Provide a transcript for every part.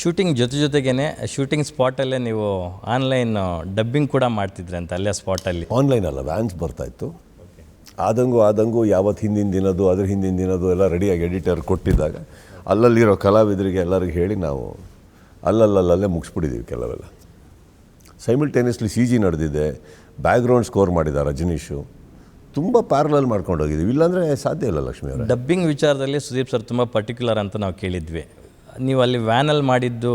Shooting ಜೊತೆ ಜೊತೆಗೇನೆ shooting ಸ್ಪಾಟಲ್ಲೇ ನೀವು ಆನ್ಲೈನ್ ಡಬ್ಬಿಂಗ್ ಕೂಡ ಮಾಡ್ತಿದ್ರಂತೆ ಅಲ್ಲೇ ಸ್ಪಾಟಲ್ಲಿ. ಆನ್ಲೈನ್ ಅಲ್ಲ ವ್ಯಾನ್ಸ್ ಬರ್ತಾಯಿತ್ತು ಆದಂಗೂ ಆದಂಗೂ ಯಾವತ್ತು ಹಿಂದಿನ ದಿನದ್ದು ಅದ್ರ ಹಿಂದಿನ ದಿನದ್ದು ಎಲ್ಲ ರೆಡಿಯಾಗಿ ಎಡಿಟರ್ ಕೊಟ್ಟಿದ್ದಾಗ ಅಲ್ಲಲ್ಲಿರೋ ಕಲಾವಿದರಿಗೆ ಎಲ್ಲರಿಗೂ ಹೇಳಿ ನಾವು ಅಲ್ಲಲ್ಲಲ್ಲೇ ಮುಗಿಸ್ಬಿಟ್ಟಿದ್ದೀವಿ ಕೆಲವೆಲ್ಲ. ಸೈಮಿಲ್ಟೇನಿಯಸ್ಲಿ ಸಿ ಜಿ ನಡೆದಿದೆ ಬ್ಯಾಕ್ಗ್ರೌಂಡ್ ಸ್ಕೋರ್ ಮಾಡಿದ ರಜನೀಶು ತುಂಬ ಪ್ಯಾರಲಲ್ ಮಾಡ್ಕೊಂಡು ಹೋಗಿದ್ದೀವಿ ಇಲ್ಲಾಂದರೆ ಸಾಧ್ಯ ಇಲ್ಲ ಲಕ್ಷ್ಮಿ ಅವರು. ಡಬ್ಬಿಂಗ್ ವಿಚಾರದಲ್ಲಿ ಸುದೀಪ್ ಸರ್ ತುಂಬ ಪರ್ಟಿಕ್ಯುಲರ್ ಅಂತ ನಾವು ಕೇಳಿದ್ವಿ. ನೀವು ಅಲ್ಲಿ ವ್ಯಾನಲ್ಲಿ ಮಾಡಿದ್ದು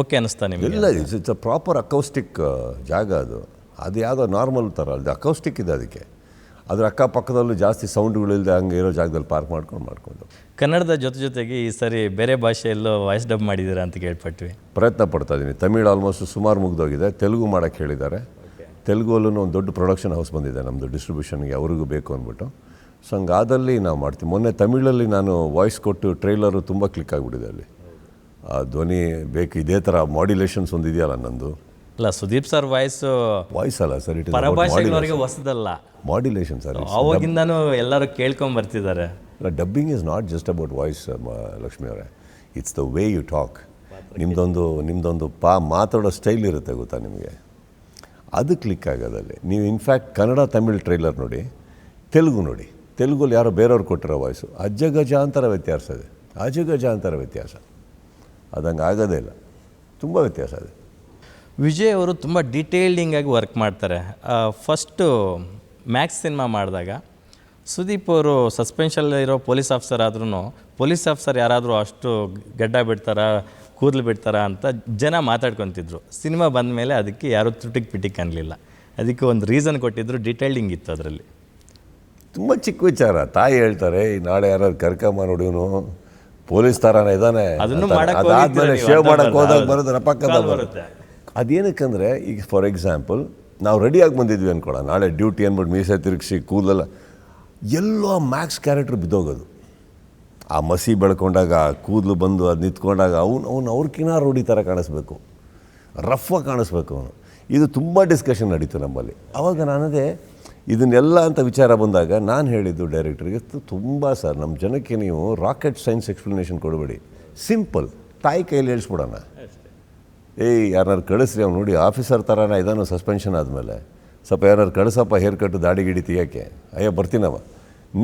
ಓಕೆ ಅನಿಸ್ತಾ ನಿಮಗೆ? ಇಲ್ಲ it's it's a proper acoustic ಜಾಗ ಅದು. ಅದು ಯಾವುದೋ ನಾರ್ಮಲ್ ಥರ ಅಲ್ಲಿ ಅಕೌಸ್ಟಿಕ್ ಇದೆ ಅದಕ್ಕೆ. ಅದ್ರ ಅಕ್ಕಪಕ್ಕದಲ್ಲೂ ಜಾಸ್ತಿ ಸೌಂಡ್ಗಳಿಲ್ಲದೆ ಹಂಗೆ ಇರೋ ಜಾಗದಲ್ಲಿ ಪಾರ್ಕ್ ಮಾಡ್ಕೊಂಡು ಮಾಡ್ಕೊಂಡು. ಕನ್ನಡದ ಜೊತೆ ಜೊತೆಗೆ ಈ ಸರಿ ಬೇರೆ ಭಾಷೆಯಲ್ಲೂ ವಾಯ್ಸ್ ಡಬ್ ಮಾಡಿದ್ದೀರಾ ಅಂತ ಕೇಳ್ಪಟ್ವಿ. ಪ್ರಯತ್ನ ಪಡ್ತಾ ಇದ್ದೀನಿ ತಮಿಳು ಆಲ್ಮೋಸ್ಟ್ ಸುಮಾರು ಮುಗ್ದೋಗಿದೆ. ತೆಲುಗು ಮಾಡೋಕ್ಕೆ ಹೇಳಿದ್ದಾರೆ. ತೆಲುಗಲ್ಲೂ ಒಂದು ದೊಡ್ಡ ಪ್ರೊಡಕ್ಷನ್ ಹೌಸ್ ಬಂದಿದೆ ನಮ್ಮದು ಡಿಸ್ಟ್ರಿಬ್ಯೂಷನ್ಗೆ ಅವ್ರಿಗೂ ಬೇಕು ಅಂದ್ಬಿಟ್ಟು. ಸೊ ಹಂಗಾದಲ್ಲಿ ನಾವು ಮಾಡ್ತೀವಿ. ಮೊನ್ನೆ ತಮಿಳಲ್ಲಿ ನಾನು ವಾಯ್ಸ್ ಕೊಟ್ಟು ಟ್ರೈಲರು ತುಂಬ ಕ್ಲಿಕ್ ಆಗಿಬಿಟ್ಟಿದೆ ಅಲ್ಲಿ. ಆ ಧ್ವನಿ ಬೇಕು ಇದೇ ಥರ ಮಾಡ್ಯುಲೇಷನ್ಸ್ ಒಂದಿದೆಯಲ್ಲ ನಂದು. ಅಲ್ಲ ಸುದೀಪ್ ಸರ್ ವಾಯ್ಸ್ ವಾಯ್ಸ್ ಅಲ್ಲ ಸರ್ ಇಟ್ ಪರಭಾಷೆಗಳವರಿಗೆ ಹೊಸದಲ್ಲ. ಮಾಡ್ಯುಲೇಷನ್ ಸರ್ ಅವಾಗಿಂದನೂ ಎಲ್ಲರೂ ಕೇಳ್ಕೊಂಡ್ ಬರ್ತಿದ್ದಾರೆ. Dubbing is not just about voice Lakshmi ಅವರೇ. It's the way you talk ನಿಮ್ಮದೊಂದು ನಿಮ್ಮದೊಂದು ಪಾ ಮಾತಾಡೋ ಸ್ಟೈಲ್ ಇರುತ್ತೆ ಗೊತ್ತಾ ನಿಮಗೆ? ಅದು ಕ್ಲಿಕ್ ಆಗೋದಲ್ಲಿ. ನೀವು ಇನ್ಫ್ಯಾಕ್ಟ್ ಕನ್ನಡ ತಮಿಳ್ ಟ್ರೈಲರ್ ನೋಡಿ ತೆಲುಗು ನೋಡಿ. ತೆಲುಗಲ್ಲಿ ಯಾರೋ ಬೇರೆಯವ್ರು ಕೊಟ್ಟಿರೋ ವಾಯ್ಸು ಅಜ್ಜಗಜಾಂತರ ವ್ಯತ್ಯಾಸ ಇದೆ. ಅಜಗಜಾಂತರ ವ್ಯತ್ಯಾಸ. ಅದಂಗೆ ಆಗೋದೇ ಇಲ್ಲ. ತುಂಬ ವ್ಯತ್ಯಾಸ ಇದೆ. ವಿಜಯ್ ಅವರು ತುಂಬ ಡಿಟೇಲ್ಡಿಂಗಾಗಿ ವರ್ಕ್ ಮಾಡ್ತಾರೆ. ಫಸ್ಟು ಮ್ಯಾಕ್ಸ್ ಸಿನಿಮಾ ಮಾಡಿದಾಗ ಸುದೀಪ್ ಅವರು ಸಸ್ಪೆನ್ಷಲ್ಲಿರೋ ಪೊಲೀಸ್ ಆಫೀಸರ್ ಆದ್ರೂ ಪೊಲೀಸ್ ಆಫೀಸರ್ ಯಾರಾದರೂ ಅಷ್ಟು ಗಡ್ಡ ಬಿಡ್ತಾರ, ಕೂದಲು ಬಿಡ್ತಾರ ಅಂತ ಜನ ಮಾತಾಡ್ಕೊತಿದ್ರು. ಸಿನಿಮಾ ಬಂದ ಮೇಲೆ ಅದಕ್ಕೆ ಯಾರೂ ತುಟಿಕ್ ಪಿಟಿಕ್ ಅನ್ನಲಿಲ್ಲ ಅದಕ್ಕೆ ಒಂದು ರೀಸನ್ ಕೊಟ್ಟಿದ್ರು ಡೀಟೇಲ್ಡಿಂಗ್ ಇತ್ತು ಅದರಲ್ಲಿ. ತುಂಬ ಚಿಕ್ಕ ವಿಚಾರ. ತಾಯಿ ಹೇಳ್ತಾರೆ ಈ ನಾಳೆ ಯಾರಾದ್ರು ಕರ್ಕಮ್ಮ ನೋಡಿವನು ಪೊಲೀಸ್ ಥರನೇ ಇದ್ದಾನೆ. ಅದಾದ್ಮೇಲೆ ಶೇವ್ ಮಾಡಕ್ಕೆ ಹೋದಾಗ ಬರೋದ್ರ ಪಕ್ಕದ ರಪಕ್ಕದ ಬರುತ್ತೆ. ಅದೇನಕ್ಕಂದ್ರೆ ಈಗ ಫಾರ್ ಎಕ್ಸಾಂಪಲ್ ನಾವು ರೆಡಿಯಾಗಿ ಬಂದಿದ್ವಿ ಅನ್ಕೊಳ್ಳ ನಾಳೆ ಡ್ಯೂಟಿ ಅಂದ್ಬಿಟ್ಟು ಮೀಸೆ ತಿರುಗಿಸಿ ಕೂದಲೆಲ್ಲ. ಎಲ್ಲೋ ಮ್ಯಾಕ್ಸ್ ಕ್ಯಾರೆಕ್ಟ್ರ್ ಬಿದ್ದೋಗೋದು. ಆ ಮಸಿ ಬೆಳ್ಕೊಂಡಾಗ ಆ ಕೂದಲು ಬಂದು ಅದು ನಿಂತ್ಕೊಂಡಾಗ ಅವ್ನು ಅವ್ನು ಅವ್ರಕಿನ್ನ ರೂಢಿ ಥರ ಕಾಣಿಸ್ಬೇಕು. ರಫಾಗಿ ಕಾಣಿಸ್ಬೇಕು ಅವನು. ಇದು ತುಂಬ ಡಿಸ್ಕಷನ್ ನಡೀತು ನಮ್ಮಲ್ಲಿ. ಆವಾಗ ನಾನದೇ ಇದನ್ನೆಲ್ಲ ಅಂತ ವಿಚಾರ ಬಂದಾಗ ನಾನು ಹೇಳಿದ್ದು ಡೈರೆಕ್ಟ್ರಿಗೆ ತುಂಬ ಸರ್ ನಮ್ಮ ಜನಕ್ಕೆ ನೀವು ರಾಕೆಟ್ ಸೈನ್ಸ್ ಎಕ್ಸ್ಪ್ಲನೇಷನ್ ಕೊಡಬೇಡಿ. ಸಿಂಪಲ್ ತಾಯಿ ಕೈಯಲ್ಲಿ ಹೇಳ್ಸ್ಬಿಡೋಣ. ಏಯ್ ಯಾರು ಕಳಿಸ್ರಿ ಅವ್ನು ನೋಡಿ ಆಫೀಸರ್ ಥರನ ಇದಾನು ಸಸ್ಪೆನ್ಷನ್ ಆದಮೇಲೆ. ಸ್ವಲ್ಪ ಯಾರು ಕಳಿಸಪ್ಪ ಹೇರ್ ಕಟ್ ದಾಡಿ ಗಿಡಿ ತೆಗಿಯೋಕ್ಕೆ ಅಯ್ಯೋ ಬರ್ತೀನವ.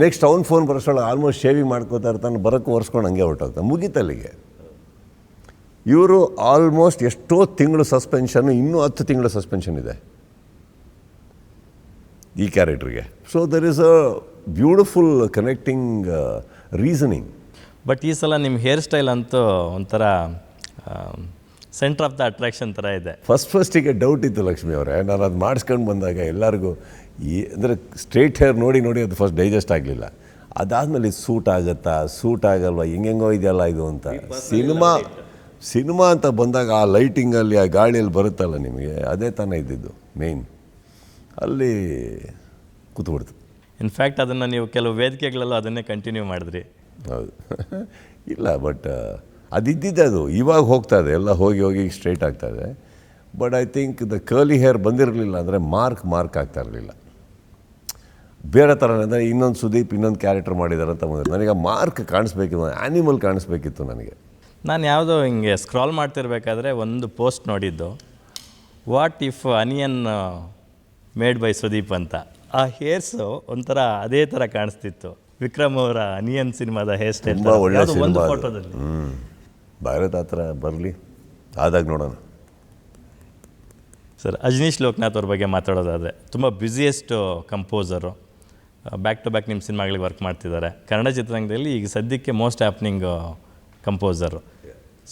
ನೆಕ್ಸ್ಟ್ ಅವ್ನು ಫೋನ್ ಬರ್ಸೋಣ ಆಲ್ಮೋಸ್ಟ್ ಶೇವಿಂಗ್ ಮಾಡ್ಕೋತಾ ಇರ್ತಾನೆ ಬರೋಕ್ಕೆ ಒರೆಸ್ಕೊಂಡು ಹಂಗೆ ಹೊರಟೋಗ್ತಾನೆ. ಮುಗೀತಲ್ಲಿಗೆ ಇವರು ಆಲ್ಮೋಸ್ಟ್ ಎಷ್ಟೋ ತಿಂಗಳು ಸಸ್ಪೆನ್ಷನ್ ಇನ್ನೂ ಹತ್ತು ತಿಂಗಳು ಸಸ್ಪೆನ್ಷನ್ ಇದೆ. ಈ ಕ್ಯಾರೆಕ್ಟ್ರಿಗೆ. So there is a beautiful connecting reasoning but ಈ ಸಲ ನಿಮ್ಮ ಹೇರ್ ಸ್ಟೈಲ್ ಅಂತೂ ಒಂಥರ ಸೆಂಟ್ರ್ ಆಫ್ ದ ಅಟ್ರಾಕ್ಷನ್ ಥರ ಇದೆ. ಫಸ್ಟ್ ಫಸ್ಟಿಗೆ ಡೌಟ್ ಇತ್ತು ಲಕ್ಷ್ಮಿ ಅವರೇ. ನಾನು ಅದು ಮಾಡಿಸ್ಕೊಂಡು ಬಂದಾಗ ಎಲ್ಲರಿಗೂ ಈ ಅಂದರೆ ಸ್ಟ್ರೇಟ್ ಹೇರ್ ನೋಡಿ ನೋಡಿ ಅದು ಫಸ್ಟ್ ಡೈಜೆಸ್ಟ್ ಆಗಲಿಲ್ಲ. ಅದಾದಮೇಲೆ ಇದು ಸೂಟ್ ಆಗುತ್ತಾ? ಸೂಟ್ ಆಗಲ್ವಾ? ಹೆಂಗೆಂಗೋ ಇದೆಯಲ್ಲ ಇದು ಅಂತ. ಸಿನಿಮಾ ಸಿನಿಮಾ ಅಂತ ಬಂದಾಗ ಆ ಲೈಟಿಂಗಲ್ಲಿ ಆ ಗಾಳಿಯಲ್ಲಿ ಬರುತ್ತಲ್ಲ ನಿಮಗೆ? ಅದೇ ತಾನೇ ಇದ್ದಿದ್ದು ಮೇಯ್ನ್ ಅಲ್ಲಿ ಕೂತ್ಬಿಡ್ತು. ಇನ್ಫ್ಯಾಕ್ಟ್ ಅದನ್ನು ನೀವು ಕೆಲವು ವೇದಿಕೆಗಳಲ್ಲೂ ಅದನ್ನೇ ಕಂಟಿನ್ಯೂ ಮಾಡಿದ್ರಿ. ಹೌದು. ಇಲ್ಲ ಬಟ್ ಅದಿದ್ದಿದ್ದೆ ಅದು. ಇವಾಗ ಹೋಗ್ತಾ ಇದೆ. ಎಲ್ಲ ಹೋಗಿ ಹೋಗಿ ಸ್ಟ್ರೈಟ್ ಆಗ್ತಾ ಇದೆ. But I think the curly hair ಬಂದಿರಲಿಲ್ಲ ಅಂದರೆ ಮಾರ್ಕ್ ಮಾರ್ಕ್ ಆಗ್ತಾ ಇರಲಿಲ್ಲ. ಬೇರೆ ಥರ ಅಂದರೆ ಇನ್ನೊಂದು ಸುದೀಪ್ ಇನ್ನೊಂದು ಕ್ಯಾರೆಕ್ಟರ್ ಮಾಡಿದ್ದಾರೆ ಅಂತ ಬಂದಿದೆ. ನನಗೆ ಮಾರ್ಕ್ ಕಾಣಿಸ್ಬೇಕಿತ್ತು ಆ್ಯನಿಮಲ್ ಕಾಣಿಸ್ಬೇಕಿತ್ತು ನನಗೆ. ನಾನು ಯಾವುದೋ ಹಿಂಗೆ ಸ್ಕ್ರಾಲ್ ಮಾಡ್ತಿರ್ಬೇಕಾದ್ರೆ ಒಂದು ಪೋಸ್ಟ್ ನೋಡಿದ್ದು. What if onion made by Sudeep ಅಂತ. ಆ ಹೇರ್ಸು ಒಂಥರ ಅದೇ ಥರ ಕಾಣಿಸ್ತಿತ್ತು. ವಿಕ್ರಮ್ ಅವರ ಅನಿಯನ್ ಸಿನಿಮಾದ ಹೇರ್ ಸ್ಟೈಲ್ ತುಂಬ ಒಳ್ಳೆ ಒಂದು ಸಿನಿಮಾ ಫೋಟೋದಲ್ಲಿ. ಭಾರತ ಥರ ಬರಲಿ. ಆದಾಗ ನೋಡೋಣ. ಸರ್ ಅಜನೀಶ್ ಲೋಕನಾಥ್ ಅವ್ರ ಬಗ್ಗೆ ಮಾತಾಡೋದಾದರೆ ತುಂಬ busiest composer. Back to back ನಿಮ್ಮ ಸಿನಿಮಾಗಳಿಗೆ ವರ್ಕ್ ಮಾಡ್ತಿದ್ದಾರೆ. ಕನ್ನಡ ಚಿತ್ರರಂಗದಲ್ಲಿ ಈಗ ಸದ್ಯಕ್ಕೆ ಮೋಸ್ಟ್ ಹ್ಯಾಪ್ನಿಂಗ್ ಕಂಪೋಸರು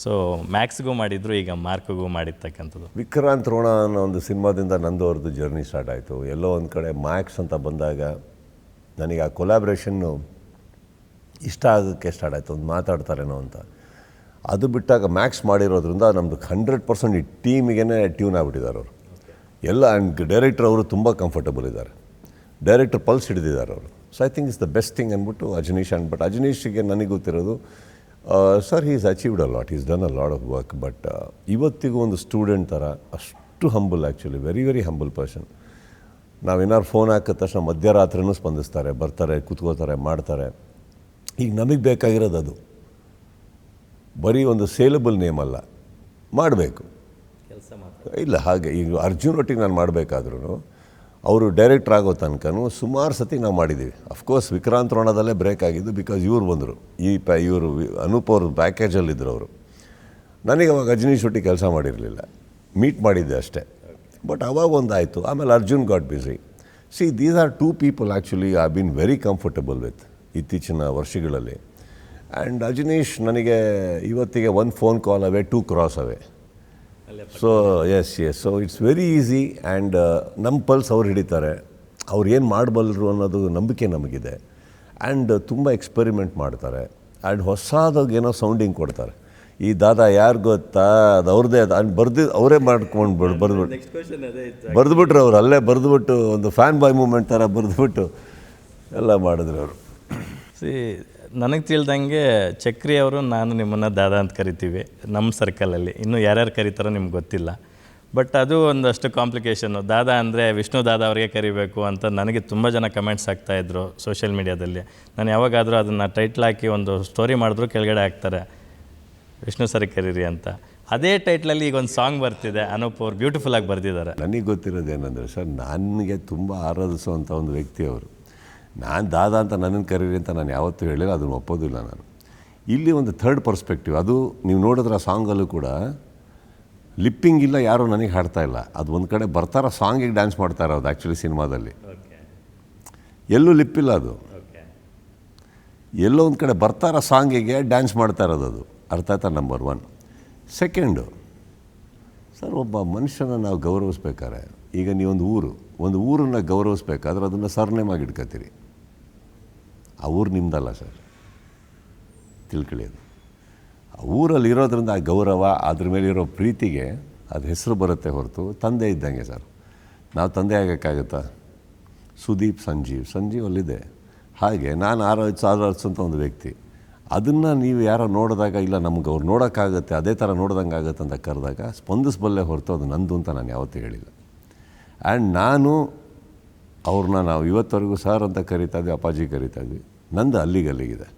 ಸೊ ಮ್ಯಾಕ್ಸ್ಗೂ ಮಾಡಿದ್ರು, ಈಗ ಮಾರ್ಕ್ಗೂ ಮಾಡಿರ್ತಕ್ಕಂಥದ್ದು. ವಿಕ್ರಾಂತ್ ರೋಣ ಅನ್ನೋ ಒಂದು ಸಿನಿಮಾದಿಂದ ನಂದು ಅವ್ರದ್ದು ಜರ್ನಿ ಸ್ಟಾರ್ಟ್ ಆಯಿತು. ಎಲ್ಲೋ ಒಂದು ಕಡೆ ಮ್ಯಾಕ್ಸ್ ಅಂತ ಬಂದಾಗ ನನಗೆ ಆ ಕೊಲಾಬ್ರೇಷನ್ನು ಇಷ್ಟ ಆಗೋಕ್ಕೆ ಸ್ಟಾರ್ಟ್ ಆಯಿತು. ಒಂದು ಮಾತಾಡ್ತಾರೇನೋ ಅಂತ. ಅದು ಬಿಟ್ಟಾಗ ಮ್ಯಾಕ್ಸ್ ಮಾಡಿರೋದ್ರಿಂದ ನಮ್ಮದು ಹಂಡ್ರೆಡ್ ಪರ್ಸೆಂಟ್ ಈ ಟೀಮಿಗೆ ಟ್ಯೂನ್ ಆಗಿಬಿಟ್ಟಿದ್ದಾರೆ ಅವರು. ಎಲ್ಲ ಆ್ಯಂಡ್ ಡೈರೆಕ್ಟರ್ ಅವರು ತುಂಬ ಕಂಫರ್ಟಬಲ್ ಇದ್ದಾರೆ. ಡೈರೆಕ್ಟರ್ ಪಲ್ಸ್ ಹಿಡಿದಿದ್ದಾರೆ ಅವರು. So I think is the best thing ಅಂದ್ಬಿಟ್ಟು ಅಜನೀಶ್ ಅಂಡ್ ಬಟ್ ಅಜನೀಶ್ಗೆ ನನಗೆ ಗೊತ್ತಿರೋದು sir is achieved a lot is done a lot of work but ಇವತ್ತಿಗೂ ಒಂದು ಸ್ಟೂಡೆಂಟ್ ಥರ ಅಷ್ಟು humble actually very very humble person ನಾವೇನಾದ್ರು ಫೋನ್ ಹಾಕಿದ ತಕ್ಷಣ ಮಧ್ಯರಾತ್ರಿನೂ ಸ್ಪಂದಿಸ್ತಾರೆ. ಬರ್ತಾರೆ ಕೂತ್ಕೋತಾರೆ ಮಾಡ್ತಾರೆ. ಈಗ ನಮಗೆ ಬೇಕಾಗಿರೋದು ಅದು. ಬರೀ ಒಂದು ಸೇಲಬಲ್ ನೇಮ್ ಅಲ್ಲ. ಮಾಡಬೇಕು. ಇಲ್ಲ ಹಾಗೆ. ಈಗ ಅರ್ಜುನ್ ಒಟ್ಟಿಗೆ ನಾನು ಮಾಡಬೇಕಾದ್ರೂ ಅವರು ಡೈರೆಕ್ಟರ್ ಆಗೋ ತನಕನೂ ಸುಮಾರು ಸತಿ ನಾವು ಮಾಡಿದ್ದೀವಿ ಅಫ್ಕೋರ್ಸ್ ವಿಕ್ರಾಂತ್ ರೋಣದಲ್ಲೇ ಬ್ರೇಕ್ ಆಗಿದ್ದು ಬಿಕಾಸ್ ಇವರು ಬಂದರು. ಈ ಪ, ಇವರು ಅನೂಪ್ ಅವ್ರ ಪ್ಯಾಕೇಜಲ್ಲಿದ್ದರು ಅವರು. ನನಗೆ ಅವಾಗ ಅಜನೀಶ್ ಒಟ್ಟಿಗೆ ಕೆಲಸ ಮಾಡಿರಲಿಲ್ಲ. ಮೀಟ್ ಮಾಡಿದ್ದೆ ಅಷ್ಟೇ. ಬಟ್ ಅವಾಗ ಒಂದಾಯಿತು. ಆಮೇಲೆ Arjun got busy see these are two people actually I been very comfortable with ಇತ್ತೀಚಿನ ವರ್ಷಗಳಲ್ಲಿ. ಆ್ಯಂಡ್ ಅಜನೀಶ್ ನನಗೆ ಇವತ್ತಿಗೆ ಒಂದು phone call away to cross away so yes yes so it's very easy and ನಮ್ಮ ಪಲ್ಸ್ ಅವ್ರು ಹಿಡಿತಾರೆ. ಅವ್ರು ಏನು ಮಾಡಬಲ್ಲರು ಅನ್ನೋದು ನಂಬಿಕೆ ನಮಗಿದೆ. ಆ್ಯಂಡ್ ತುಂಬ ಎಕ್ಸ್ಪೆರಿಮೆಂಟ್ ಮಾಡ್ತಾರೆ. ಆ್ಯಂಡ್ ಹೊಸದಾಗಿ ಏನೋ ಸೌಂಡಿಂಗ್ ಕೊಡ್ತಾರೆ. ಈ ದಾದಾ ಯಾರು ಗೊತ್ತಾ? ಅದು ಅವ್ರದ್ದೇ ಅದು. ಬರ್ದು ಅವರೇ ಮಾಡ್ಕೊಂಡು ಬರ್ ಬರೆದ್ಬಿಟ್ಟು ಬರೆದ್ಬಿಟ್ರು ಅವ್ರು. ಅಲ್ಲೇ ಬರೆದ್ಬಿಟ್ಟು ಒಂದು ಫ್ಯಾನ್ ಬಾಯ್ ಮೂಮೆಂಟ್ ಥರ ಬರೆದ್ಬಿಟ್ಟು ಎಲ್ಲ ಮಾಡಿದ್ರು ಅವರು. ಸಿ, ನನಗೆ ತಿಳಿದಂಗೆ ಚಕ್ರಿ ಅವರು ನಾನು ನಿಮ್ಮನ್ನು ದಾದಾ ಅಂತ ಕರಿತೀವಿ ನಮ್ಮ ಸರ್ಕಲಲ್ಲಿ ಇನ್ನೂ ಯಾರ್ಯಾರು ಕರೀತಾರೋ ನಿಮ್ಗೆ ಗೊತ್ತಿಲ್ಲ. ಬಟ್ ಅದು ಒಂದಷ್ಟು ಕಾಂಪ್ಲಿಕೇಶನ್ನು ದಾದಾ ಅಂದರೆ ವಿಷ್ಣು ದಾದಾ ಅವರಿಗೆ ಕರಿಬೇಕು ಅಂತ ನನಗೆ ತುಂಬ ಜನ ಕಮೆಂಟ್ಸ್ ಆಗ್ತಾಯಿದ್ರು ಸೋಷಿಯಲ್ ಮೀಡ್ಯಾದಲ್ಲಿ ನಾನು ಯಾವಾಗಾದರೂ ಅದನ್ನು ಟೈಟ್ಲ್ ಹಾಕಿ ಒಂದು ಸ್ಟೋರಿ ಮಾಡಿದ್ರು ಕೆಳಗಡೆ ಹಾಕ್ತಾರೆ. ವಿಷ್ಣು ಸರಿ ಕರೀರಿ ಅಂತ. ಅದೇ ಟೈಟ್ಲಲ್ಲಿ ಈಗ ಒಂದು ಸಾಂಗ್ ಬರ್ತಿದೆ, ಅನೂಪ್ ಅವ್ರು ಬ್ಯೂಟಿಫುಲ್ಲಾಗಿ ಬರೆದಿದ್ದಾರೆ. ನನಗೆ ಗೊತ್ತಿರೋದೇನೆಂದರೆ ಸರ್, ನನಗೆ ತುಂಬ ಆರಾಧಿಸುವಂಥ ಒಂದು ವ್ಯಕ್ತಿ ಅವರು. ನಾನು ದಾದಾ ಅಂತ ನನ್ನನ್ನು ಕರೀರಿ ಅಂತ ನಾನು ಯಾವತ್ತೂ ಹೇಳಿಲ್ಲ ಅದನ್ನು ಒಪ್ಪೋದಿಲ್ಲ ನಾನು. ಇಲ್ಲಿ ಒಂದು ಥರ್ಡ್ ಪರ್ಸ್ಪೆಕ್ಟಿವ್ ಅದು ನೀವು ನೋಡಿದ್ರೆ ಆ ಸಾಂಗಲ್ಲೂ ಕೂಡ ಲಿಪ್ಪಿಂಗ್ ಇಲ್ಲ ಯಾರೂ ನನಗೆ ಹಾಡ್ತಾ ಇಲ್ಲ. ಅದು ಒಂದು ಕಡೆ ಬರ್ತಾರ ಸಾಂಗಿಗೆ ಡ್ಯಾನ್ಸ್ ಮಾಡ್ತಾ ಅದು ಆ್ಯಕ್ಚುಲಿ ಸಿನಿಮಾದಲ್ಲಿ. ಎಲ್ಲೂ ಲಿಪ್ಪಿಲ್ಲ ಅದು. ಎಲ್ಲೋ ಒಂದು ಕಡೆ ಬರ್ತಾರ ಸಾಂಗಿಗೆ ಡ್ಯಾನ್ಸ್ ಮಾಡ್ತಾ ಇರೋದು ಅದು. ಅರ್ಥ ಆಯ್ತಾ ನಂಬರ್ ಒನ್ ಸೆಕೆಂಡು ಸರ್ ಒಬ್ಬ ಮನುಷ್ಯನ ನಾವು ಗೌರವಿಸ್ಬೇಕಾರೆ ಈಗ ನೀವೊಂದು ಊರು ಒಂದು ಊರನ್ನು ಗೌರವಿಸ್ಬೇಕಾದ್ರೆ ಅದನ್ನು ಸರ್ನೇಮಾಗಿ ಇಟ್ಕೋತೀರಿ ಆ ಊರು ನಿಮ್ಮದಲ್ಲ ಸರ್? ತಿಳ್ಕೊಳ್ಳಿ ಅದು ಆ ಊರಲ್ಲಿ ಇರೋದ್ರಿಂದ ಆ ಗೌರವ, ಅದ್ರ ಮೇಲಿರೋ ಪ್ರೀತಿಗೆ ಅದು ಹೆಸರು ಬರುತ್ತೆ ಹೊರತು ತಂದೆ ಇದ್ದಂಗೆ ಸರ್. ನಾವು ತಂದೆ ಆಗೋಕ್ಕಾಗುತ್ತಾ ಸುದೀಪ್ ಸಂಜೀವ್. ಸಂಜೀವ್ ಅಲ್ಲಿದೆ. ಹಾಗೆ ನಾನು ಆರಾಧಿಸ ಆರಾಧಿಸೋಂಥ ಒಂದು ವ್ಯಕ್ತಿ. ಅದನ್ನು ನೀವು ಯಾರೋ ನೋಡಿದಾಗ, ಇಲ್ಲ ನಮ್ಗೆ ಅವ್ರು ನೋಡೋಕ್ಕಾಗುತ್ತೆ, ಅದೇ ಥರ ನೋಡ್ದಂಗೆ ಆಗುತ್ತೆ ಅಂತ ಕರೆದಾಗ ಸ್ಪಂದಿಸಬಲ್ಲೆ ಹೊರತು ಅದು ನಂದು ಅಂತ ನಾನು ಯಾವತ್ತೂ ಹೇಳಿಲ್ಲ. ಆ್ಯಂಡ್ ನಾನು ಅವ್ರನ್ನ ನಾವು ಇವತ್ತವರೆಗೂ ಸರ್ ಅಂತ ಕರಿತಾ ಇದ್ವಿ ಅಪ್ಪಾಜಿ ಕರಿತಾ ಇದ್ವಿ ನಂದು ಅಲ್ಲಿಗೆ ಅಲ್ಲಿಗಿದೆ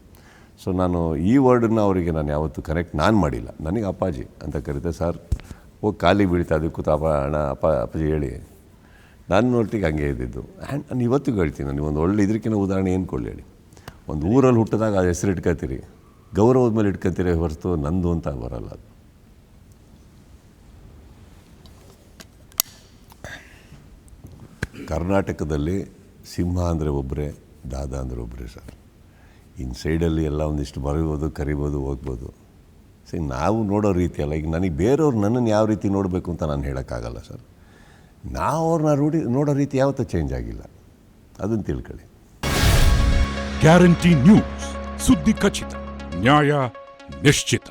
ಸೊ ನಾನು ಈ ವರ್ಡನ್ನ ಅವರಿಗೆ ನಾನು ಯಾವತ್ತೂ ಕನೆಕ್ಟ್ ನಾನು ಮಾಡಿಲ್ಲ. ನನಗೆ ಅಪ್ಪಾಜಿ ಅಂತ ಕರಿತೆ ಸರ್, ಹೋಗಿ ಕಾಲಿಗೆ ಬೀಳ್ತಾ ಇದ್ವಿ, ಕೂತ ಅಣ್ಣ, ಅಪ್ಪ, ಅಪ್ಪಾಜಿ ಹೇಳಿ. ನಾನು ನೋಡ್ತೀಗ ಹಂಗೆ ಇದ್ದಿದ್ದು. ಆ್ಯಂಡ್ ನಾನು ಇವತ್ತು ಹೇಳ್ತೀನಿ ನಾನು ಒಂದು ಒಳ್ಳೆ ಇದಕ್ಕಿಂತ ಉದಾಹರಣೆ ಏನು ಕೊಳ್ಳಿ ಹೇಳಿ. ಒಂದು ಊರಲ್ಲಿ ಹುಟ್ಟಿದಾಗ ಅದು ಹೆಸರು ಇಟ್ಕೊತೀರಿ, ಗೌರವದ ಮೇಲೆ ಇಟ್ಕೊತೀರಿ ಹೊರತು ನಂದು ಅಂತ ಬರಲ್ಲ ಅದು. ಕರ್ನಾಟಕದಲ್ಲಿ ಸಿಂಹ ಅಂದರೆ ಒಬ್ಬರೇ ದಾದಾ ಅಂದರೆ ಒಬ್ಬರೇ ಸರ್. ಸೈಡಲ್ಲಿ ಎಲ್ಲ ಒಂದಿಷ್ಟು ಬರೀಬೋದು ಕರಿಬೋದು ಹೋಗ್ಬೋದು ಸರಿ ನಾವು ನೋಡೋ ರೀತಿಯಲ್ಲ ಈಗ ನನಗೆ ಬೇರೆಯವ್ರು ನನ್ನನ್ನು ಯಾವ ರೀತಿ ನೋಡಬೇಕು ಅಂತ ನಾನು ಹೇಳೋಕ್ಕಾಗಲ್ಲ ಸರ್. ನಾವು ಅವ್ರನ್ನ ರೂಢಿ, ನೋಡೋ ರೀತಿ ಯಾವತ್ತೂ ಚೇಂಜ್ ಆಗಿಲ್ಲ. ಅದನ್ನು ತಿಳ್ಕೊಳ್ಳಿ. Guarantee news. ಸುದ್ದಿ ಖಚಿತ, ನ್ಯಾಯ ನಿಶ್ಚಿತ.